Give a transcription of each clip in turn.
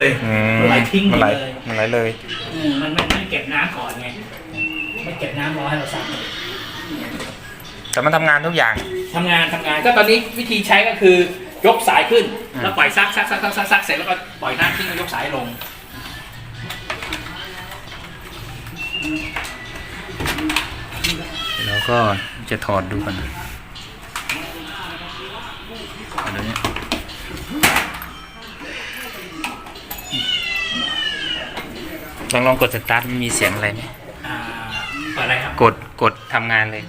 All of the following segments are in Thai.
เลยอืมมันไหลทิ้งหมมันดไหลเลยมันไหลเลย อืมมันไม่ไม่เก็บน้ำก่อนไงไม่เก็บน้ำรอให้เราซักแต่มันทำงานทุกอย่าง ทำงานทำงานก็ตอนนี้วิธีใช้ก็คือยกสายขึ้น อืม แล้วปล่อยซักซักซักซักซักซักเสร็จแล้วก็ปล่อยน้ำทิ้งแล้วยกสายลง แล้วก็จะถอดดูกันเอ ลองลองกดสตาร์ทมันมีเสียงอะไรไหมอ่าเปิดอะไรครับ กดกดทำงานเลย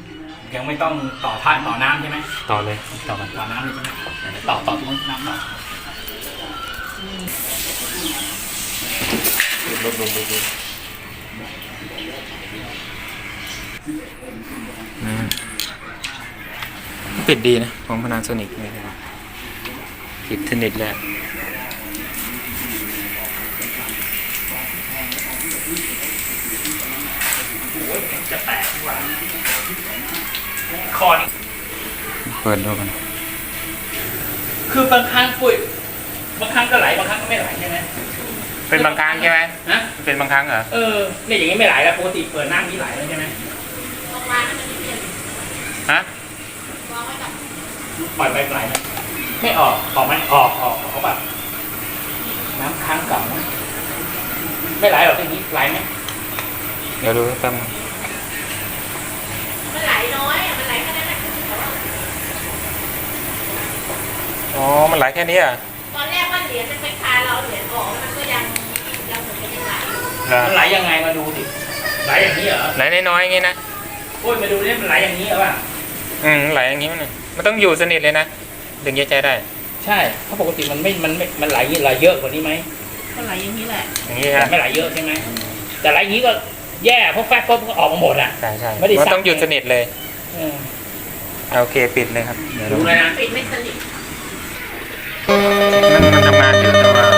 ยังไม่ต้องต่อท่าต่อน้ำใช่ไหมต่อเลยต่อกันต่อน้ำเลยใช่ไหมต่อต่อตรงน้ำต่อดูดูดูดูอืมปิดดีนะ ของพนาโซนิกเลยนะครับปิดสนิทเลย คอนี่เปิดดูกันคือบางครั้งปุ้ยบางครั้งก็ไหลบางครั้งก็ไม่ไหลใช่ไหมเป็นบางครั้งใช่ไหมฮะเป็นบางครั้งเหรอเออเนี่ยอย่างนี้ไม่ไหลแล้วปกติเปิดน้ำนี้ไหลแล้วใช่ไหมฮะปล่อยไปไหลไหมไม่ออกออกไหมออกออกออกแบบน้ำค้างเก่านะไม่ไหลหรอกอย่างนี้ไหลไหมเดี๋ยวดูแป๊บนึง มันไหลน้อยอะมันไหลแค่นั้นแหละ อ๋อ มันไหลแค่นี้อะตอนแรกว่าเหรียญมันไปคาเราเหรียญออกมันก็ยังยังเหมือนกันยังไหลอยู่เหรอมันไหลยังไงมาดูดิไหลอย่างนี้เหรอไหลน้อยๆอย่างงี้นะโอ้ยมาดูนี่มันไหลอย่างนี้เหรอวะอืมไหลอย่างงี้มันน่ะมันต้องอยู่สนิทเลยนะถึงจะใจได้ ใช่เพราะปกติมันไม่มันไม่มันไหลไหลเยอะกว่านี้ไหมมันไหลอย่างนี้แหละอย่างงี้แต่ฮะไม่ไหลเยอะใช่ไหมแต่ไหลอย่างนี้ก็แย่เพราะแฟบปุ๊บก็ออกมาหมดอะใช่ใช่ไม่ได้มันซักต้องหยุดสนิทเลยเออเอาโอเคปิดเลยครับเดี๋ยวดูดูเลยนะปิดไม่สนิท มันมันทำงานอยู่แต่ว่า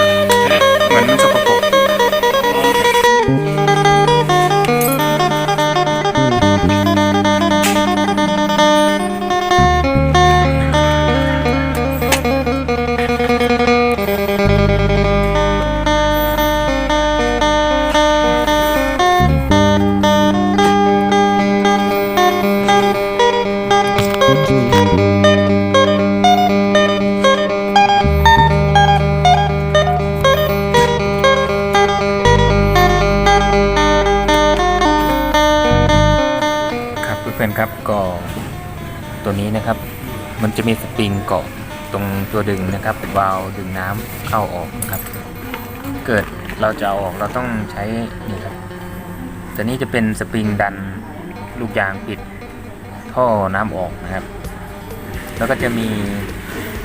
นี้นะครับ มันจะมีสปริงเกาะตรงตัวดึงนะครับวาล์วดึงน้ำเข้าออกนะครับ เกิดเราจะเอาออกเราต้องใช้นี่ครับตัวนี้จะเป็นสปริงดันลูกยางปิดท่อน้ำออกนะครับ แล้วก็จะมี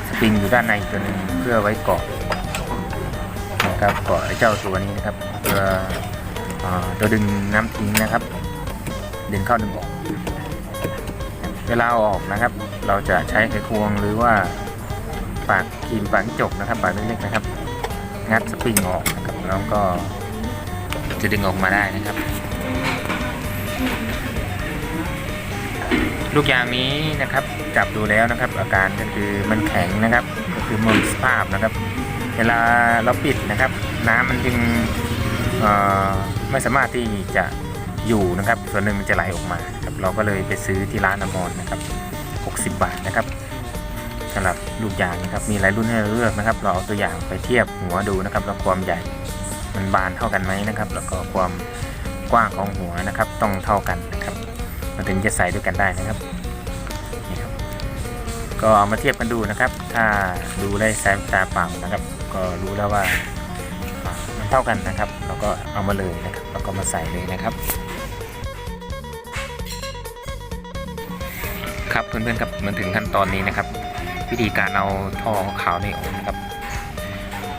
สปริงอยู่ด้านในตัวนึงเพื่อไว้เกาะนะครับเกาะไอ้เจ้าตัวนี้นะครับเพื่อตัวดึงน้ำทิ้งนะครับ ดึงเข้าดึงออก เวลาออกนะครับ เราจะใช้ไขควงหรือว่าปากครีมปากจกนะครับปากเล็กๆนะครับ งัดสปริงออกนะครับแล้วก็จะดึงออกมาได้นะครับ ลูกยางนี้นะครับจับดูแล้วนะครับ อาการก็คือมันแข็งนะครับ ก็คือหมดสภาพนะครับ เวลาเราปิดนะครับ น้ำมันจึงไม่สามารถที่จะอยู่นะครับ ส่วนหนึ่งมันจะไหลออกมา เราก็เลยไปซื้อที่ร้านอมรนะครับ 60 บาทนะครับสำหรับลูกยางนะครับ มีหลายรุ่นให้เราเลือกนะครับ เราเอาตัวอย่างไปเทียบหัวดูนะครับแล้วความใหญ่มันบานเท่ากันไหมนะครับ แล้วก็ความกว้างของหัวนะครับ ต้องเท่ากันนะครับมันถึงจะใส่ด้วยกันได้นะครับนี่ครับ ก็เอามาเทียบกันดูนะครับ ถ้าดูได้สายตาเปล่านะครับ ก็รู้แล้วว่ามันเท่ากันนะครับ เราก็เอามาเลยนะครับ แล้วก็มาใส่เลยนะครับ ครับเพื่อนๆครับมันถึงขั้นตอนนี้นะครับ วิธีการเอาท่อขาวนี่ออกนะครับ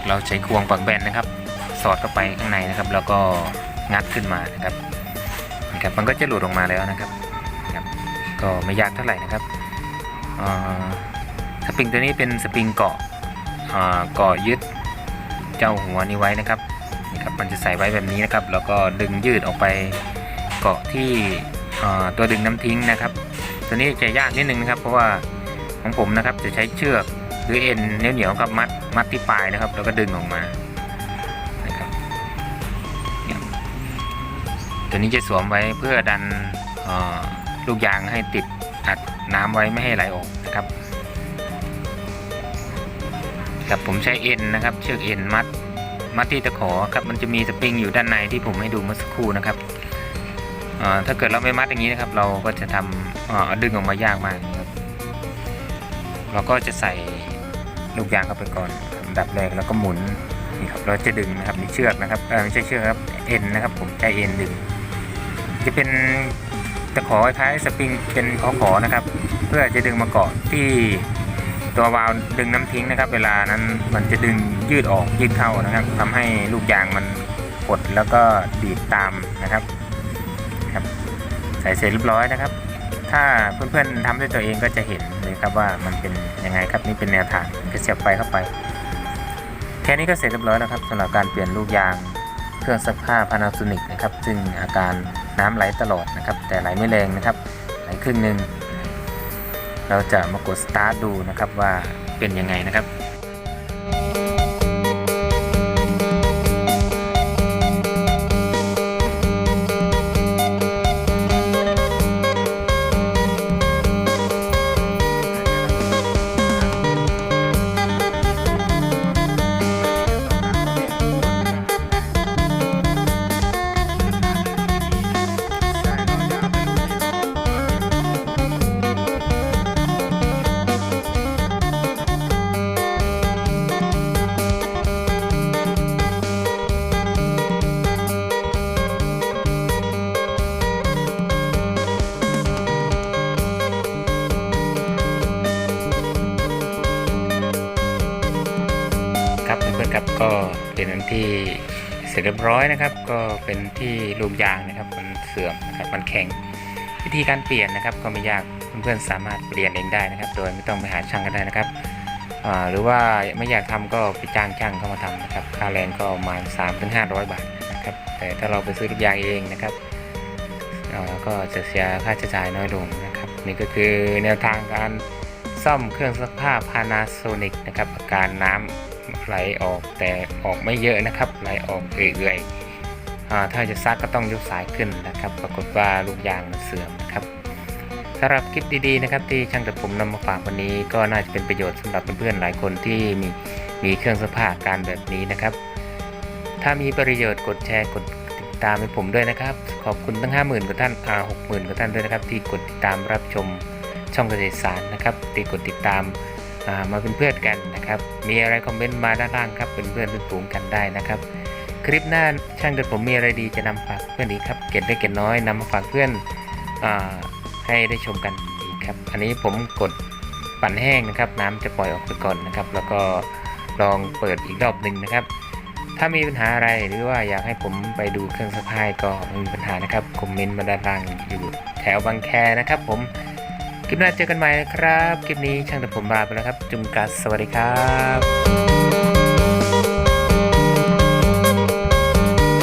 เราใช้ควงปักแบนนะครับ สอดเข้าไปข้างในนะครับ แล้วก็งัดขึ้นมานะครับนะครับ มันก็จะหลุดออกมาแล้วนะครับนะครับ ก็ไม่ยากเท่าไหร่นะครับอ่าสปริงตัวนี้เป็นสปริงเกาะอ่าเกาะยึดเจ้าหัวนี้ไว้นะครับนี่ครับ มันจะใส่ไว้แบบนี้นะครับ แล้วก็ดึงยืดออกไปเกาะที่อ่าตัวดึงน้ำทิ้งนะครับ ตัวนี้จะยากนิดนึงนะครับ เพราะว่าของผมนะครับจะใช้เชือกหรือเอ็นเหนียวๆครับมัดมัดที่ปลายนะครับ แล้วก็ดึงออกมานะครับตัวนี้จะสวมไว้เพื่อดันลูกยางให้ติดอัดน้ำไว้ไม่ให้ไหลออกนะครับครับผมใช้เอ็นนะครับ เชือกเอ็นมัดมัดที่ตะขอครับมันจะมีสปริงอยู่ด้านในที่ผมให้ดูเมื่อสักครู่นะครับ ถ้าเกิดเราไม่มัดอย่างนี้นะครับ เราก็จะทำเออดึงออกมายากมากครับ เราก็จะใส่ลูกยางเข้าไปก่อนดับแรกแล้วก็หมุนนี่ครับ เราจะดึงนะครับนี่เชือกนะครับไม่ใช่เชือกครับเอ็นนะครับ ผมใช้เอ็นดึง จะเป็นตะขอคล้ายสปริงเป็นขอขอๆนะครับ เพื่อจะดึงมาเกาะที่ตัววาล์วดึงน้ำทิ้งนะครับ เวลานั้นมันจะดึงยืดออกยืดเข้านะครับทำให้ลูกยางมันกดแล้วก็ดีดตามนะครับ ส่เสร็จเรียบร้อยนะครับ ถ้าเพื่อนๆทำด้วยตัวเองก็จะเห็นเลยครับว่ามันเป็นยังไงครับนี่เป็นแนวทางก็เสียบไฟเข้าไป แค่นี้ก็เสร็จเรียบร้อยแล้วครับสำหรับการเปลี่ยนลูกยางเครื่องซักผ้า Panasonic นะครับ ซึ่งอาการน้ำไหลตลอดนะครับ แต่ไหลไม่แรงนะครับไหลครึ่งหนึ่งเราจะมากดสตาร์ทดูนะครับว่าเป็นยังไงนะครับ ก็เป็นอันที่เสร็จเรียบร้อยนะครับ ก็เป็นที่ลูกยางนะครับมันเสื่อมนะครับมันแข็งวิธีการเปลี่ยนนะครับก็ไม่ยากเพื่อนๆสามารถเปลี่ยนเองได้นะครับ โดยไม่ต้องไปหาช่างก็ได้นะครับหรือว่าไม่อยากทำก็ไปจ้างช่างเข้ามาทำนะครับ ค่าแรงก็ประมาณ3ถึง500 บาทนะครับ แต่ถ้าเราไปซื้อลูกยางเองนะครับก็จะเสียค่าใช้จ่ายน้อยลงนะครับ นี่ก็คือแนวทางการซ่อมเครื่องซักผ้า Panasonic นะครับอาการน้ำ ไหลออกแต่ออกไม่เยอะนะครับ ไหลออกเอื่อยๆถ้าจะซักก็ต้องยกสายขึ้นนะครับ ปรากฏว่าลูกยางมันเสื่อมนะครับสำหรับคลิปดีๆนะครับ ที่ช่างตัดผมนำมาฝากวันนี้ ก็น่าจะเป็นประโยชน์สำหรับเพื่อนๆหลายคนที่มีมีเครื่องซักผ้าอาการแบบนี้นะครับ ถ้ามีประโยชน์กดแชร์กดติดตามให้ผมด้วยนะครับ ขอบคุณทั้ง 50,000กว่าท่านอ่า60,000กว่าท่านด้วยนะครับ ที่กดติดตามรับชมช่องเกษตรสารนะครับที่กดติดตาม มาเป็นเพื่อนกันนะครับ มีอะไรคอมเมนต์มาด้านล่างครับ เป็นเพื่อนเป็นฝูงกันได้นะครับ คลิปหน้าช่างเกิดผมมีอะไรดีจะนำฝากเพื่อนอีกครับ เก็ดได้เก็ดน้อยนำมาฝากเพื่อนอให้ได้ชมกันอีกครับ อันนี้ผมกดปั่นแห้งนะครับ น้ำจะปล่อยออกไปก่อนนะครับ แล้วก็ลองเปิดอีกรอบหนึ่งนะครับ ถ้ามีปัญหาอะไรหรือว่าอยากให้ผมไปดูเครื่องซักผ้าก็ม่มีปัญหานะครับคอมเมนต์มาด้านล่างอยู่แถวบางแคนะครับ ผม คลิปหน้าเจอกันใหม่นะครับ คลิปนี้ช่างแต่ผมลาไปแล้วครับ จุมกัสสวัสดีครับ